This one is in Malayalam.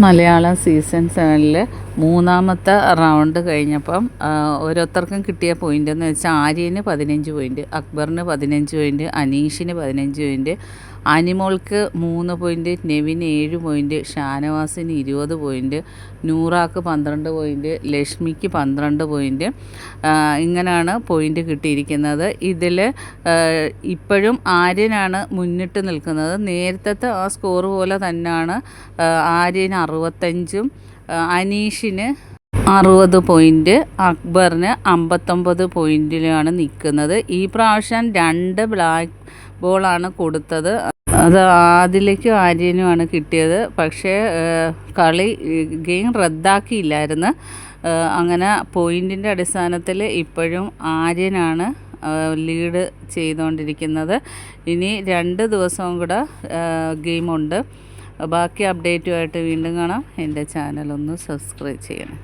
മലയാളം സീസൺ സെവനിൽ മൂന്നാമത്തെ റൗണ്ട് കഴിഞ്ഞപ്പം ഓരോരുത്തർക്കും കിട്ടിയ പോയിന്റ് എന്ന് വെച്ചാൽ ആര്യന് പതിനഞ്ച് പോയിന്റ് അക്ബറിന് പതിനഞ്ച് പോയിന്റ് അനീഷിന് പതിനഞ്ച് പോയിന്റ് അനിമോൾക്ക് മൂന്ന് പോയിന്റ് നെവിന് ഏഴ് പോയിന്റ് ഷാനവാസിന് ഇരുപത് പോയിന്റ് നൂറാക്ക് പന്ത്രണ്ട് പോയിന്റ് ലക്ഷ്മിക്ക് പന്ത്രണ്ട് പോയിന്റ് ഇങ്ങനെയാണ് പോയിന്റ് കിട്ടിയിരിക്കുന്നത്. ഇതിൽ ഇപ്പോഴും ആര്യനാണ് മുന്നിട്ട് നിൽക്കുന്നത്. നേരത്തെ ആ സ്കോർ പോലെ തന്നെയാണ് ആര്യന് അറുപത്തഞ്ചും അനീഷിന് അറുപത് പോയിന്റ് അക്ബറിന് അമ്പത്തൊമ്പത് പോയിന്റിലാണ് നിൽക്കുന്നത്. ഈ പ്രാവശ്യം രണ്ട് ബ്ലാക്ക് ബോളാണ് കൊടുത്തത്. അത് ആദിലേക്കും ആര്യനുമാണ് കിട്ടിയത്. പക്ഷേ കളി ഗെയിം റദ്ദാക്കിയില്ലായിരുന്നു. അങ്ങനെ പോയിന്റിന്റെ അടിസ്ഥാനത്തിൽ ഇപ്പോഴും ആര്യനാണ് ലീഡ് ചെയ്തുകൊണ്ടിരിക്കുന്നത് ഇനി രണ്ട് ദിവസവും കൂടെ ഗെയിമുണ്ട്. ബാക്കി അപ്ഡേറ്റുമായിട്ട് വീണ്ടും കാണാം. എന്റെ ചാനലൊന്ന് സബ്സ്ക്രൈബ് ചെയ്യണം.